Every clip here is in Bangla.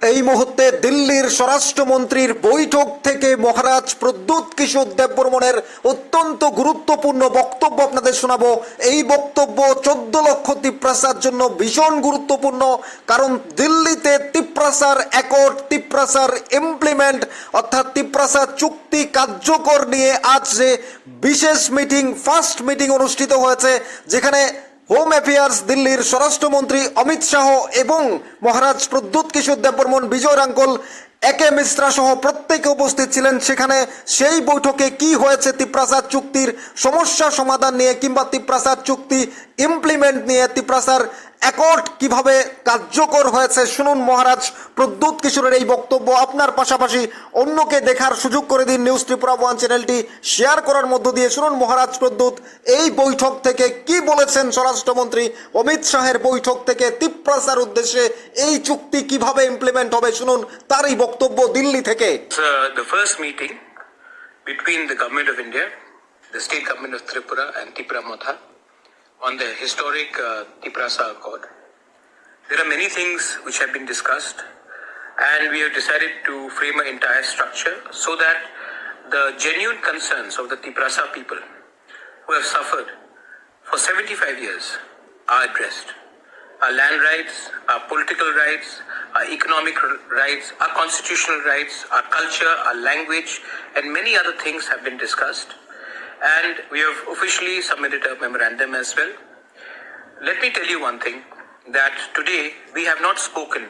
এই মুহূর্তে দিল্লির স্বরাষ্ট্রমন্ত্রীর বৈঠক থেকে মহারাজ প্রদ্যুৎ কিশোর দেববর্মনের অত্যন্ত গুরুত্বপূর্ণ বক্তব্য আপনাদের শোনাবো। এই বক্তব্য চোদ্দ লক্ষ তিপ্রাসার জন্য ভীষণ গুরুত্বপূর্ণ, কারণ দিল্লিতে তিপ্রাসার অ্যাকর্ড তিপ্রাসার ইমপ্লিমেন্ট অর্থাৎ তিপ্রাসার চুক্তি কার্যকর নিয়ে আজ যে বিশেষ মিটিং ফার্স্ট মিটিং অনুষ্ঠিত হয়েছে, যেখানে হোম অ্যাফেয়ার্স দিল্লির স্বরাষ্ট্রমন্ত্রী অমিত শাহ এবং মহারাজ প্রদ্যুৎ কিশোর দেববর্মন বিজয় রাঙ্কল একে মিশ্রা সহ প্রত্যেকে উপস্থিত ছিলেন সেখানে। সেই বৈঠকে কি হয়েছে তিপ্রাসাদ চুক্তির সমস্যা সমাধান নিয়ে কিংবা তিপ্রাসাদ চুক্তি ইমপ্লিমেন্ট নিয়ে তিপ্রাসার অ্যাকর্ড কীভাবে কার্যকর হয়েছে শুনুন মহারাজ প্রদ্যুৎ কিশোরের এই বক্তব্য। আপনার পাশাপাশি অন্যকে দেখার সুযোগ করে দিন নিউজ ত্রিপুরা ওয়ান চ্যানেলটি শেয়ার করার মধ্য দিয়ে শুনুন মহারাজ প্রদ্যুৎ এই বৈঠক থেকে কি বলেছেন স্বরাষ্ট্রমন্ত্রী? অমিত শাহের বৈঠক থেকে তিপ্রাসার উদ্দেশ্যে এই চুক্তি কীভাবে ইমপ্লিমেন্ট হবে শুনুন তার এই বক্তব্য দিল্লি থেকে। The government of India, the state government of Tripura and Tripura Motha on the historic uh, Tiprasa Accord. There are many things which have been discussed and we have decided to frame an entire structure so that the genuine concerns of the Tiprasa people who have suffered for 75 years are addressed. Our land rights, our political rights, our economic rights, our constitutional rights, our culture, our language, and many other things have been discussed. And we have officially submitted a memorandum as well. Let me tell you one thing that today we have not spoken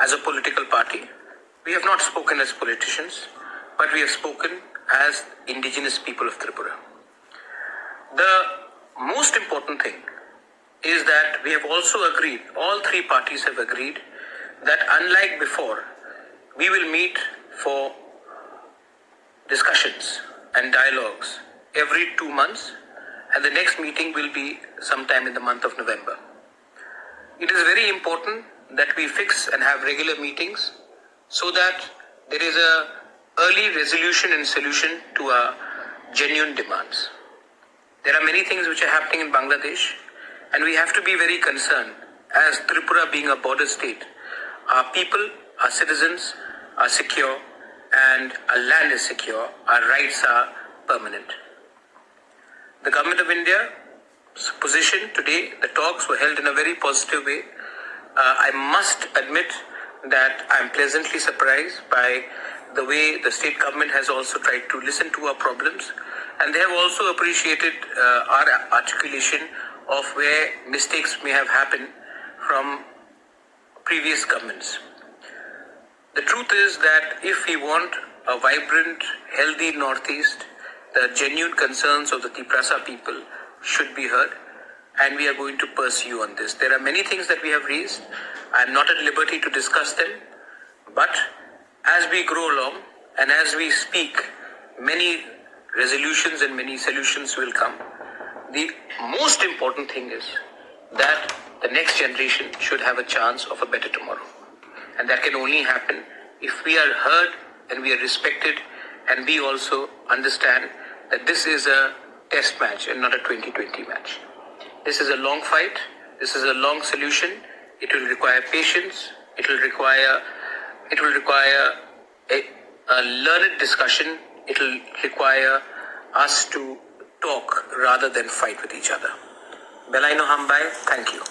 as a political party, we have not spoken as politicians, but we have spoken as indigenous people of Tripura. The most important thing is that we have also agreed, all three parties have agreed, that unlike before, we will meet for discussions and dialogues every two months, and the next meeting will be sometime in the month of November. It is very important that we fix and have regular meetings so that there is a early resolution and solution to our genuine demands. There are many things which are happening in Bangladesh, and we have to be very concerned as Tripura being a border state. Our people, our citizens are secure, and our land is secure, our rights are permanent. The government of India's position today, the talks were held in a very positive way. Uh, I must admit that I'm pleasantly surprised by the way the state government has also tried to listen to our problems, and they have also appreciated uh, our articulation of where mistakes may have happened from previous governments. The truth is that if we want a vibrant, healthy Northeast, the genuine concerns of the Tiprasa people should be heard, and we are going to pursue on this. There are many things that we have raised. I am not at liberty to discuss them, but as we grow along and as we speak, many resolutions and many solutions will come. The most important thing is that the next generation should have a chance of a better tomorrow. And that can only happen if we are heard and we are respected and we also understand that this is a test match and not a 2020 match. This is a long fight. This is a long solution. It will require patience. It will require it will require a, a learned discussion. It will require us to talk rather than fight with each other. Belaino Hambai, thank you.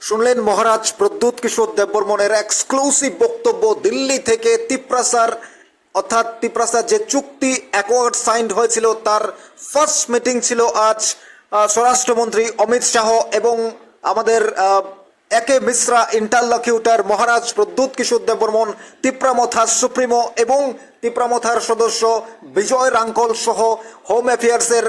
শুনলেন মহারাজ প্রদ্যুৎ কিশোর দেববর্মনের এক্সক্লুসিভ বক্তব্য দিল্লি থেকে তিপ্রাসার অর্থাৎ তিপ্রাসার যে চুক্তি অ্যাকোয়ার্ড সাইন্ড হয়েছিল, তার ফার্স্ট মিটিং ছিল আজ স্বরাষ্ট্রমন্ত্রী অমিত শাহ এবং আমাদের A K Mishra interlocutor Maharaj Pradyot Kishore Debbarman, Tipramotha supremo এবং তিপ্রামথার সদস্য বিজয় রাঙ্কল সহ হোম অ্যাফেয়ার্সের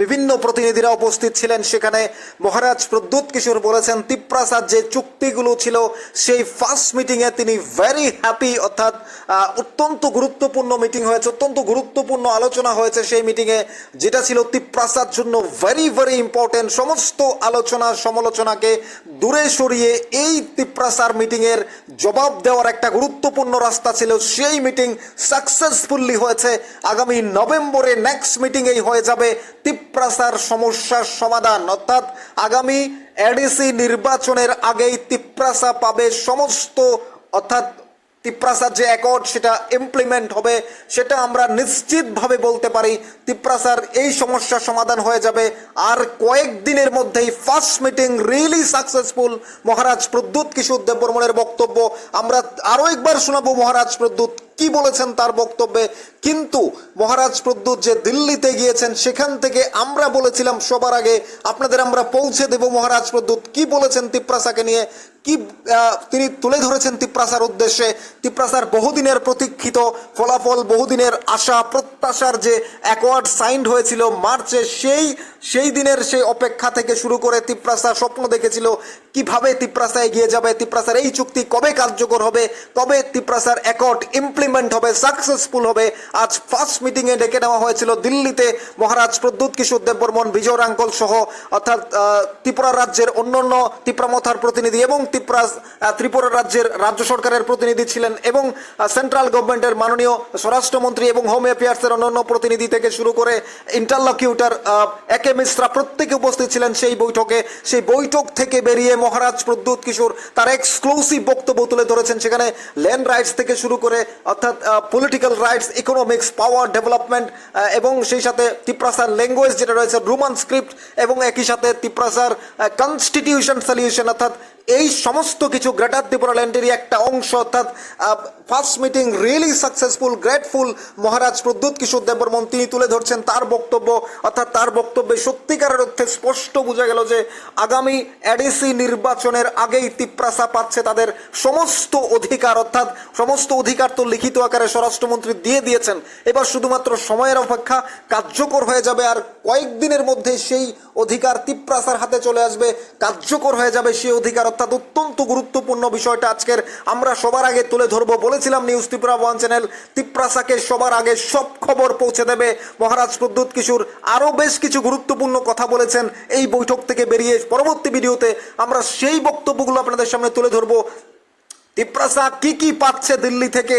বিভিন্ন প্রতিনিধিরা উপস্থিত ছিলেন সেখানে। মহারাজ প্রদ্যুৎ কিশোর বলেছেন তিপ্রাসার যে চুক্তিগুলো ছিল, সেই ফার্স্ট মিটিংয়ে তিনি ভেরি হ্যাপি অর্থাৎ অত্যন্ত গুরুত্বপূর্ণ মিটিং হয়েছে, অত্যন্ত গুরুত্বপূর্ণ আলোচনা হয়েছে সেই মিটিংয়ে যেটা ছিল তিপ্রাসার জন্য ভেরি ভেরি ইম্পর্টেন্ট সমস্ত আলোচনা, সমালোচনাকে দূরে সরিয়ে এই তিপ্রাসার মিটিংয়ের জবাব দেওয়ার একটা গুরুত্বপূর্ণ রাস্তা ছিল সেই মিটিং সাকসেসফুলি হয়েছে। আগামী নভেম্বরে নেক্সট মিটিংয়েই হয়ে যাবে। তিপ্রাসার সমস্যার সমাধান, অর্থাৎ আগামী এডিসি নির্বাচনের আগেই তিপ্রাসা পাবে সমস্ত, অর্থাৎ তিপ্রাসার যে অ্যাকর্ড সেটা ইমপ্লিমেন্ট হবে, সেটা আমরা নিশ্চিতভাবে বলতে পারি, তিপ্রাসার এই সমস্যার সমাধান হয়ে যাবে। আর কয়েকদিনের মধ্যেই first meeting really successful Maharaj Pradyot Kishore দেববর্মনের বক্তব্য। আমরা আরও একবার শোনাবো মহারাজ প্রদ্যুৎ। কি বলেছেন তার বক্তব্যে? কিন্তু মহারাজ প্রদ্যুৎ যে দিল্লিতে গিয়েছেন, সেখান থেকে আমরা বলেছিলাম সবার আগে, আপনাদের আমরা পৌঁছে দেব মহারাজ প্রদ্যুৎ কি বলেছেন তিপ্রাসাকে নিয়ে? কি তিনি তুলে ধরেছেন তিপ্রাসার উদ্দেশ্যে? তিপ্রাসার বহুদিনের প্রতীক্ষিত ফলাফল, বহুদিনের আশা, প্রত্যাশার যে অ্যাকোয়ার্ড সাইন্ড হয়েছিল মার্চে, সেই সেই দিনের সেই অপেক্ষা থেকে শুরু করে তিপ্রাসা স্বপ্ন দেখেছিল কীভাবে তিপ্রাসা এগিয়ে যাবে, তিপ্রাসার এই চুক্তি কবে কার্যকর হবে, কবে তিপ্রাসার অ্যাকর্ড ইমপ্লিমেন্ট হবে সাকসেসফুল হবে, আজ ফার্স্ট মিটিংয়ে ডেকে নেওয়া হয়েছিল দিল্লিতে মহারাজ প্রদ্যুৎ কিশোর দেববর্মন, বিজয় রাঙ্কল সহ, অর্থাৎ ত্রিপুরা রাজ্যের অন্যান্য ত্রিপুরামথার প্রতিনিধি এবং ত্রিপুরা ত্রিপুরা রাজ্যের রাজ্য সরকারের প্রতিনিধি ছিলেন এবং সেন্ট্রাল গভর্নমেন্টের মাননীয় স্বরাষ্ট্রমন্ত্রী এবং হোম অ্যাফেয়ার্সের অন্যান্য প্রতিনিধি থেকে শুরু করে ইন্টারলকিউটার একে মিশ্রা প্রত্যেকে উপস্থিত ছিলেন সেই বৈঠকে। সেই বৈঠক থেকে বেরিয়ে মহারাজ প্রদ্যুৎ কিশোর তার এক্সক্লুসিভ বক্তব্য তুলে ধরেছেন। সেখানে ল্যান্ড রাইটস থেকে শুরু করে, অর্থাৎ political rights economics power development এবং সেই সাথে তিপ্রাসার ল্যাঙ্গুয়েজ যেটা রয়েছে রোমান স্ক্রিপ্ট এবং একই সাথে তিপ্রাসার কনস্টিটিউশন সলিউশন অর্থাৎ এই সমস্ত কিছু গ্রেটার ত্রিপুরা ল্যান্ডেরই একটা অংশ, অর্থাৎ first meeting really successful grateful Maharaj Pradyot Kishore Debbarman, তিনি তুলে ধরছেন তার বক্তব্য। অর্থাৎ তার বক্তব্যে সত্যিকারের অর্থে স্পষ্ট বোঝা গেল যে আগামী এডিসি নির্বাচনের আগেই তিপ্রাসা পাচ্ছে তাদের সমস্ত অধিকার, অর্থাৎ সমস্ত অধিকার তো লিখিত আকারে স্বরাষ্ট্রমন্ত্রী দিয়ে দিয়েছেন। এবার শুধুমাত্র সময়ের অপেক্ষা কার্যকর হয়ে যাবে আর কয়েকদিনের মধ্যে সেই অধিকার তিপ্রাসার হাতে চলে আসবে। কার্যকর হয়ে যাবে সেই অধিকার অর্থাৎ অত্যন্ত গুরুত্বপূর্ণ বিষয়টা আজকের আমরা সবার আগে তুলে ধরবো। বলেছিলাম নিউজ ত্রিপুরা ওয়ান চ্যানেল তিপ্রাসাকে সবার আগে সব খবর পৌঁছে দেবে। মহারাজ প্রদ্যুৎ কিশোর আরও বেশ কিছু গুরুত্বপূর্ণ কথা বলেছেন এই বৈঠক থেকে বেরিয়ে পরবর্তী ভিডিওতে আমরা সেই বক্তব্যগুলো আপনাদের সামনে তুলে ধরবো। তিপ্রাসা কি কি পাচ্ছে দিল্লি থেকে?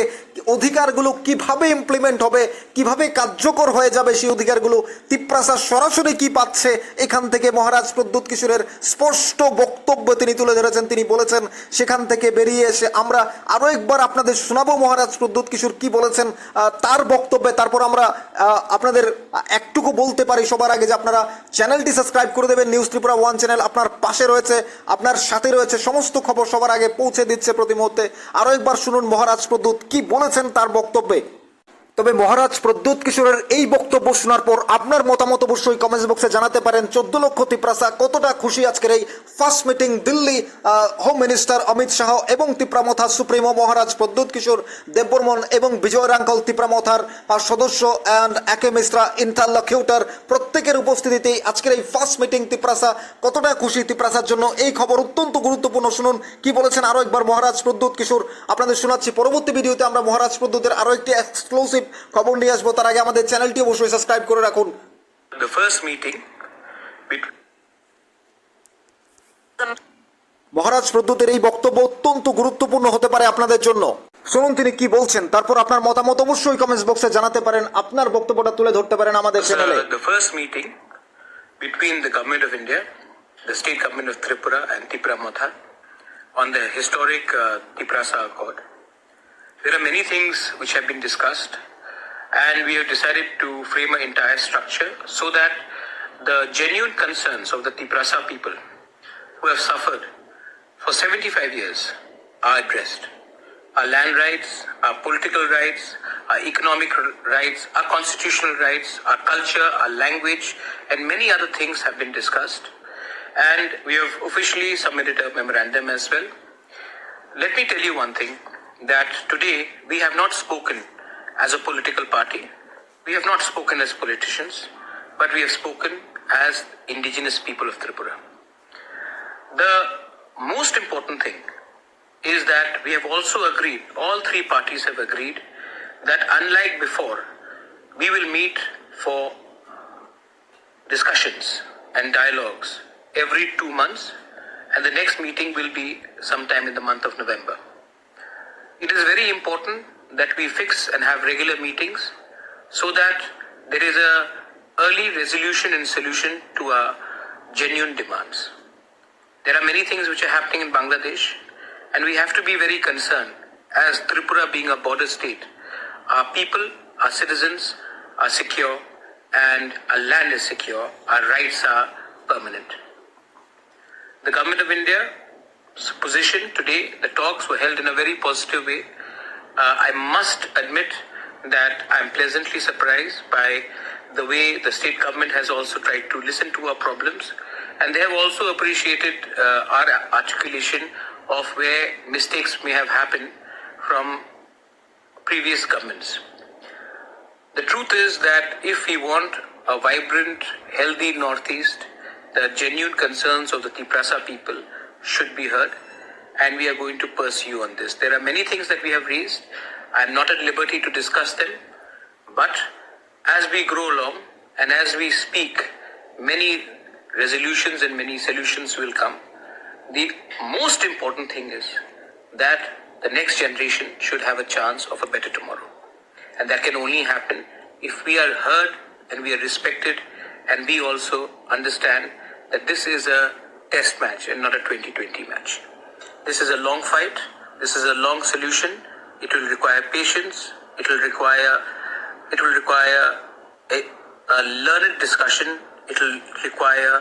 অধিকারগুলো কীভাবে ইমপ্লিমেন্ট হবে, কীভাবে কার্যকর হয়ে যাবে সেই অধিকারগুলো, তিপ্রাসা সরাসরি কি পাচ্ছে, এখান থেকে মহারাজ প্রদ্যুৎ কিশোরের স্পষ্ট বক্তব্য তিনি তুলে ধরেছেন। তিনি বলেছেন, সেখান থেকে বেরিয়ে এসে আমরা আরও একবার আপনাদের শোনাবো মহারাজ প্রদ্যুৎ কিশোর কি বলেছেন তার বক্তব্যে। তারপর আমরা আপনাদের একটুকু বলতে পারি সবার আগে যে আপনারা চ্যানেলটি সাবস্ক্রাইব করে দেবেন, নিউজ ত্রিপুরা ওয়ান চ্যানেল আপনার পাশে রয়েছে, আপনার সাথে রয়েছে, সমস্ত খবর সবার আগে পৌঁছে দিচ্ছে প্রতি মুহূর্তে। আরও একবার শুনুন মহারাজ প্রদ্যুৎ কি বলেছেন তার বক্তব্যে। তবে মহারাজ প্রদ্যুৎ কিশোরের এই বক্তব্য শোনার পর আপনার মতামত অবশ্যই কমেন্টস বক্সে জানাতে পারেন। চোদ্দ লক্ষ তিপ্রাসা কতটা খুশি আজকের এই first meeting Delhi home minister Amit Shah এবং তিপ্রামথা সুপ্রিমো মহারাজ প্রদ্যুৎ কিশোর, দেববর্মন এবং বিজয় রাঙ্কল তিপ্রামথার সদস্য অ্যান্ড একে মিশ্রা ইন্টারলকিউটার প্রত্যেকের উপস্থিতিতে আজকের এই ফার্স্ট মিটিং তিপ্রাসা কতটা খুশি তিপ্রাসার জন্য? এই খবর অত্যন্ত গুরুত্বপূর্ণ শুনুন। কি বলেছেন আরও একবার মহারাজ প্রদ্যুৎ কিশোর? আপনাদের শোনাচ্ছি। পরবর্তী ভিডিওতে আমরা মহারাজ প্রদ্যুতের আরও একটি এক্সক্লুসিভ খবর নিয়ে আসব তার আগে আমাদের চ্যানেলটি অবশ্যই সাবস্ক্রাইব করে রাখুন মহারাজ প্রদ্যুতের এই বক্তব্য অত্যন্ত গুরুত্বপূর্ণ হতে পারে আপনাদের জন্য শুনুন তিনি কি বলছেন তারপর আপনার মতামত অবশ্যই কমেন্টস বক্সে জানাতে পারেন আপনার বক্তব্যটা তুলে ধরতে পারেন আমাদের চ্যানেলে uh, the first meeting between the government of India, the state government of Tripura and Tripura Matha on the historic uh, Tiprasa Accord. There are many things which have been discussed and we have decided to frame an entire structure so that the genuine concerns of the Tiprasa people who have suffered for 75 years are addressed. Our land rights, our political rights, our economic rights, our constitutional rights, our culture, our language, and many other things have been discussed. And we have officially submitted a memorandum as well. Let me tell you one thing that today we have not spoken as a political party, we have not spoken as politicians, but we have spoken as indigenous people of Tripura. The most important thing is that we have also agreed, all three parties have agreed, that unlike before, we will meet for discussions and dialogues every two months, and the next meeting will be sometime in the month of November. It is very important that we fix and have regular meetings so that there is a early resolution and solution to our genuine demands. There are many things which are happening in Bangladesh, And we have to be very concerned, as Tripura being a border state, our people, our citizens are secure, and our land is secure, our rights are permanent. The Government of India's position today, the talks were held in a very positive way. Uh, I must admit that I'm pleasantly surprised by the way the state government has also tried to listen to our problems, and they have also appreciated uh, our articulation of where mistakes may have happened from previous governments. The truth is that if we want a vibrant, healthy Northeast, the genuine concerns of the Tiprasa people should be heard, and we are going to pursue on this. There are many things that we have raised. I am not at liberty to discuss them, but as we grow along and as we speak, many resolutions and many solutions will come. The most important thing is that the next generation should have a chance of a better tomorrow. And that can only happen if we are heard and we are respected and we also understand that this is a test match and not a 2020 match. This is a long fight. This is a long solution. It will require patience. It will require it will require a, a learned discussion. It will require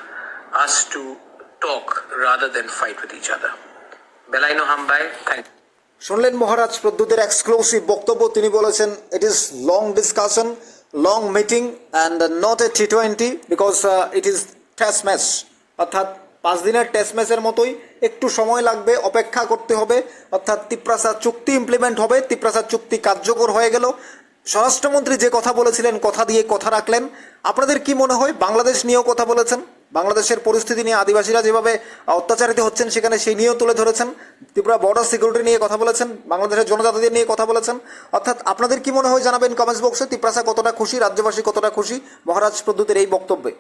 us to talk rather than fight with each other. Belaino Hambai, thank you. শুনলেন মহারাজ প্রদ্যুতের এক্সক্লুসিভ বক্তব্য তিনি বলেছেন it is long discussion long meeting and not a T twenty because it is test match অর্থাৎ পাঁচ দিনের টেস্ট ম্যাচের মতোই একটু সময় লাগবে, অপেক্ষা করতে হবে। অর্থাৎ তিপ্রাসা চুক্তি ইমপ্লিমেন্ট হবে তিপ্রাসা চুক্তি কার্যকর হয়ে গেল। স্বরাষ্ট্রমন্ত্রী যে কথা বলেছিলেন, কথা দিয়ে কথা রাখলেন। আপনাদের কি মনে হয়? বাংলাদেশ নিয়েও কথা বলেছেন। বাংলাদেশের পরিস্থিতি নিয়ে আদিবাসীরা যেভাবে অত্যাচারিত হচ্ছেন, সেখানে সেই নিয়েও তুলে ধরেছেন। ত্রিপুরা বর্ডার সিকিউরিটি নিয়ে কথা বলেছেন, বাংলাদেশের জনজাতিদের নিয়ে কথা বলেছেন। অর্থাৎ আপনাদের কি মনে হয় জানাবেন কমেন্টস বক্সে? ত্রিপ্রাসা কতটা খুশি? রাজ্যবাসী কতটা খুশি? মহারাজ প্রদ্যুতের এই বক্তব্যে।